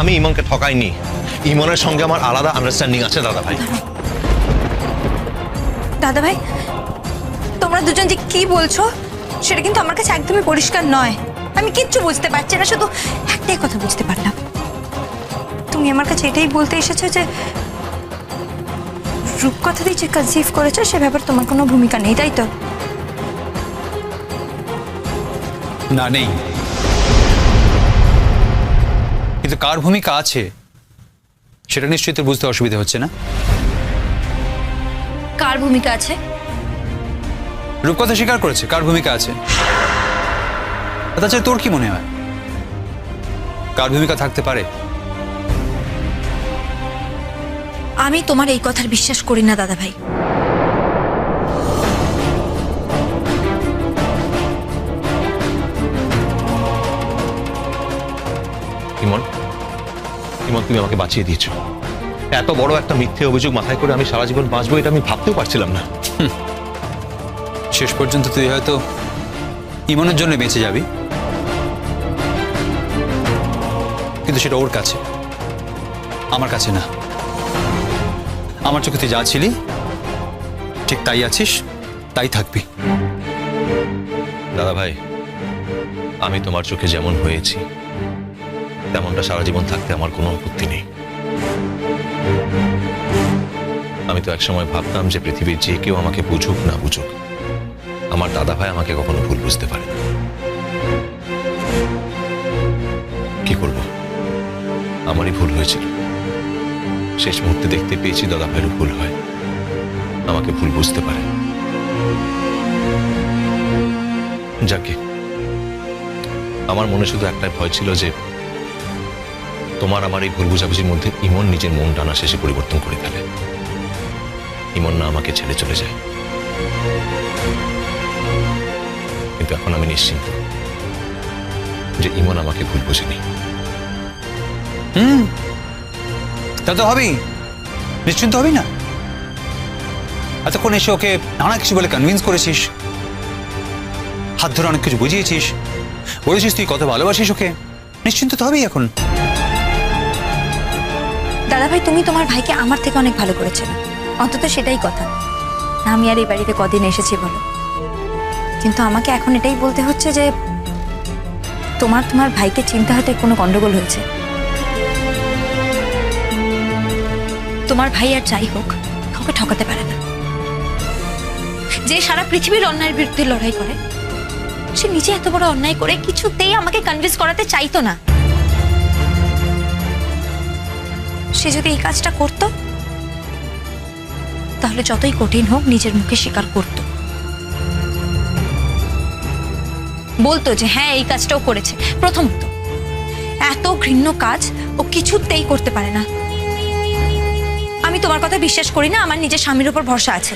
আমি ইমনকে ঠকাইনি। ইমনের সঙ্গে আমার আলাদা আন্ডারস্ট্যান্ডিং আছে, দাদা ভাই। দাদা ভাই, তোমরা দুজন যে কি বলছো, সেটা কিন্তু আমার কাছে একদমই পরিষ্কার নয়। আমি কিচ্ছু বুঝতে পারছি না, শুধু একটাই কথা বুঝতে পারলাম। তুমি আমার কাছে এটাই বলতে এসেছ যে রূপকথা দিয়ে যে কনসিভ করেছ, সে ব্যাপারে তোমার কোনো ভূমিকা নেই, তাই তো? না নেই। কিন্তু কার ভূমিকা আছে সেটা নিশ্চয়ই তোর বুঝতে অসুবিধা হচ্ছে না? কার ভূমিকা আছে? রূপকথা স্বীকার করেছে কার ভূমিকা আছে? তাছাড়া তোর কি মনে হয়? কার ভূমিকা থাকতে পারে? আমি তোমার এই কথার বিশ্বাস করি না দাদা ভাই ইমন ইমন তুমি আমাকে বাঁচিয়ে দিয়েছ। এত বড় একটা মিথ্যে অভিযোগ মাথায় করে আমি সারা জীবন বাঁচবো এটা আমি ভাবতেও পারছিলাম না। শেষ পর্যন্ত তুই হয়তো ইমনের জন্য বেঁচে যাবি। কিন্তু সেটা ওর কাছে আমার কাছে না। আমার চোখে তুই যা ছিলি ঠিক তাই আছিস তাই থাকবি। দাদা ভাই আমি তোমার চোখে যেমন হয়েছি তেমনটা সারা জীবন থাকতে আমার কোনো আপত্তি নেই। আমি তো একসময় ভাবতাম যে পৃথিবীর যে কেউ আমাকে বুঝুক না বুঝুক, আমার দাদা ভাই আমাকে কখনো ভুল বুঝতে পারে। কি করব? আমারই ভুল হয়েছিল। শেষ মুহূর্তে দেখতে পেয়েছি দাদা ভাইয়েরও ভুল হয়। আমাকে ভুল বুঝতে পারে। যাকে আমার মনে শুধু একটাই ভয় ছিল যে তোমার আমার এই ভুল বুঝাবুঝির মধ্যে ইমন নিজের মন টানা শেষে পরিবর্তন করে ফেলে। ইমন না আমাকে ছেড়ে চলে যায়। কিন্তু এখন আমি নিশ্চিন্ত যে ইমন আমাকে ভুল বুঝেনি। হুম? তা তো হবেই। নিশ্চিন্ত হবি না? এতক্ষণ এসে ওকে নানা কিছু বলে কনভিন্স করেছিস। হাত ধরে অনেক কিছু বুঝিয়েছিস। বলেছিস তুই কত ভালোবাসিস ওকে। নিশ্চিন্ত তো হবেই এখন। দাদা ভাই, তুমি তোমার ভাইকে আমার থেকে অনেক ভালো করেছ। অন্তত সেটাই কথা। আমি আর এই বাড়িতে কদিন এসেছি বলো। কিন্তু আমাকে এখন এটাই বলতে হচ্ছে যে, তোমার তোমার ভাইকে চিন্তা হয়তো কোনো গন্ডগোল হয়েছে। তোমার ভাই আর যাই হোক, কাউকে ঠকাতে পারে না। যে সারা পৃথিবীর অন্যায়ের বিরুদ্ধে লড়াই করে, সে নিজে এত বড় অন্যায় করে কিছুতেই আমাকে কনভিন্স করাতে চাইতো না। সে যদি এই কাজটা করত, তাহলে যতই কঠিন হোক নিজের মুখে স্বীকার করত। বলতো যে হ্যাঁ এই কাজটাও করেছে। প্রথমত এত ঘৃণ্য কাজ ও কিছুতেই করতে পারে না। আমি তোমার কথা বিশ্বাস করি না, আমার নিজের স্বামীর উপর ভরসা আছে।